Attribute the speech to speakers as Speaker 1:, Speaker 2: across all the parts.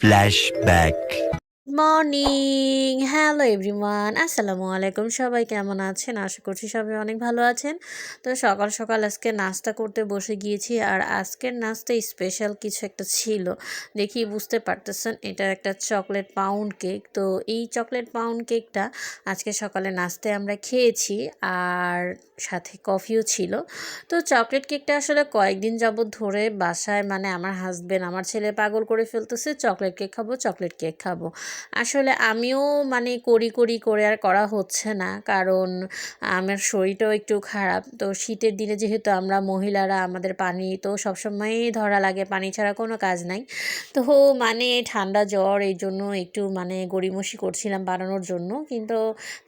Speaker 1: Flashback.
Speaker 2: Morning. Hello everyone, আসসালামু আলাইকুম। সবাই কেমন আছেন? আশা করছি সবাই অনেক ভালো আছেন। তো সকাল সকাল আজকে নাস্তা করতে বসে গিয়েছি আর আজকের নাস্তা স্পেশাল কিছু একটা ছিল। দেখি বুঝতে পারতেছেন, এটা একটা চকলেট পাউন্ড কেক তো এই চকলেট পাউন্ড কেকটা আজকে সকালে নাস্তায় আমরা খেয়েছি আর সাথে কফিও ছিল। তো চকলেট কেকটা আসলে কয়েকদিন যাবৎ ধরে বাসায় মানে আমার হাজবেন্ড আমার ছেলে পাগল করে ফেলতেছে চকলেট কেক খাব চকলেট কেক খাব। আসলে আমিও মানে করি করি, করে আর করা হচ্ছে না। কারণ আমার শরীরটাও একটু খারাপ। তো শীতের দিনে যেহেতু আমরা মহিলারা আমাদের পানি তো সবসময়ই ধরা লাগে, পানি ছাড়া কোনো কাজ নাই। তো মানে ঠান্ডা জ্বর এই জন্য একটু মানে গড়িমসি করছিলাম বানানোর জন্য। কিন্তু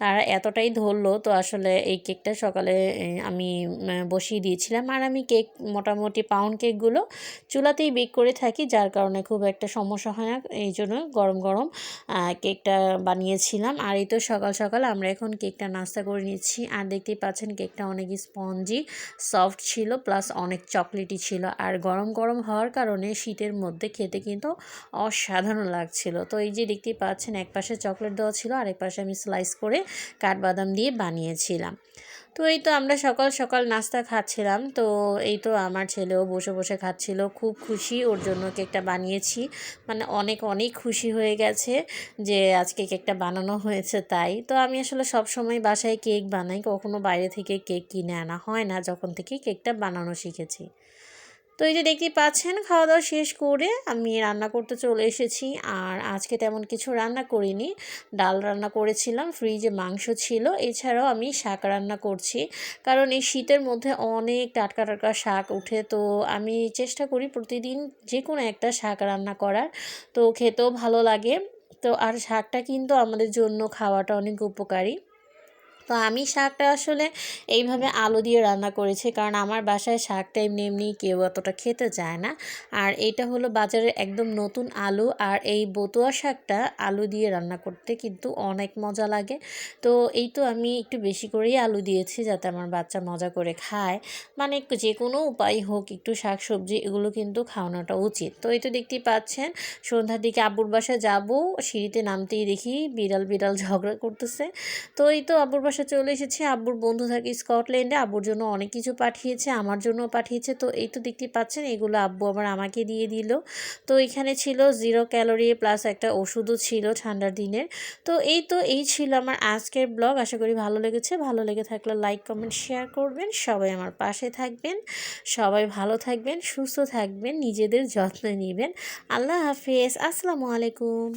Speaker 2: তারা এতটাই ধরলো, তো আসলে এই কেকটা সকালে আমি বসিয়ে দিয়েছিলাম। আর আমি কেক, মোটামুটি পাউন্ড কেকগুলো চুলাতেই বেক করে থাকি, যার কারণে খুব একটা সমস্যা হয় না। এই জন্য গরম গরম। কেকটা বানিয়েছিলাম। আর এই তো সকাল সকাল আমরা এখন কেকটা নাস্তা করে নিচ্ছি। আর দেখতেই পাচ্ছেন কেকটা অনেক স্পঞ্জি, সফট ছিল, প্লাস অনেক চকলেটি ছিল। আর গরম গরম হওয়ার কারণে শীতের মধ্যে খেতে কিন্তু অসাধারণ লাগছিল। তো এই যে দেখতেই পাচ্ছেন, এক পাশে চকলেট দেওয়া ছিল আর এক পাশে আমি স্লাইস করে কাঠবাদাম দিয়ে বানিয়েছিলাম। তো এই তো আমরা সকাল সকাল নাস্তা খাচ্ছিলাম। তো এই তো আমার ছেলেও বসে বসে খাচ্ছিল। খুব খুশি, ওর জন্য কেকটা বানিয়েছি। মানে অনেক অনেক খুশি হয়ে গেছে যে আজকে কেকটা বানানো হয়েছে তাই। তো আমি আসলে সব সময় বাসায় কেক বানাই। কখনো বাইরে থেকে কেক কিনে আনা হয় না, যখন থেকে কেকটা বানানো শিখেছি। তো এই যে দেখতেই পাচ্ছেন খাওয়া দাওয়া শেষ করে আমি রান্না করতে চলে এসেছি। আর আজকে তেমন কিছু রান্না করিনি। ডাল রান্না করেছিলাম ফ্রিজে মাংস ছিল। এছাড়াও আমি শাক রান্না করছি। কারণ এই শীতের মধ্যে অনেক টাটকা টাটকা শাক উঠে তো আমি চেষ্টা করি প্রতিদিন যে কোনো একটা শাক রান্না করার। তো খেতেও ভালো লাগে। তো আর শাকটা কিন্তু আমাদের জন্য খাওয়াটা অনেক উপকারী। তো আমি শাকটা আসলে এইভাবে আলু দিয়ে রান্না করেছি। কারণ আমার বাসায় শাকটা এমনি এমনি কেউ অতটা খেতে চায় না। আর এটা হলো বাজারের একদম নতুন আলু। আর এই বতুয়া শাকটা আলু দিয়ে রান্না করতে কিন্তু অনেক মজা লাগে। তো এই তো আমি একটু বেশি করেই আলু দিয়েছি যাতে আমার বাচ্চা মজা করে খায়। মানে যে কোনো উপায় হোক, একটু শাক সবজি এগুলো কিন্তু খাওয়ানোটা উচিত। তো এই তো দেখতেই পাচ্ছেন, সন্ধ্যার দিকে আব্বুর বাসায় যাব। সিঁড়িতে নামতেই দেখি বিড়াল বিড়াল ঝগড়া করতেছে। তো এই তো আব্বুর বাসায় চলে এসেছি। আব্বুর বন্ধু থাকে স্কটল্যান্ডে। আব্বুর জন্য অনেক কিছু পাঠিয়েছে, আমার জন্যও পাঠিয়েছে। তো এই তো দেখতে পাচ্ছেন, এগুলো আব্বু আবার আমাকে দিয়ে দিল। তো এখানে ছিল জিরো ক্যালোরি প্লাস একটা ওষুধও ছিল ঠান্ডার দিনের। তো এই তো, এই ছিল আমার আজকের ব্লগ আশা করি ভালো লেগেছে। ভালো লেগে থাকলে লাইক কমেন্ট শেয়ার করবেন। সবাই আমার পাশে থাকবেন। সবাই ভালো থাকবেন, সুস্থ থাকবেন, নিজেদের যত্ন নেবেন। আল্লাহ হাফেজ। আসসালামু আলাইকুম।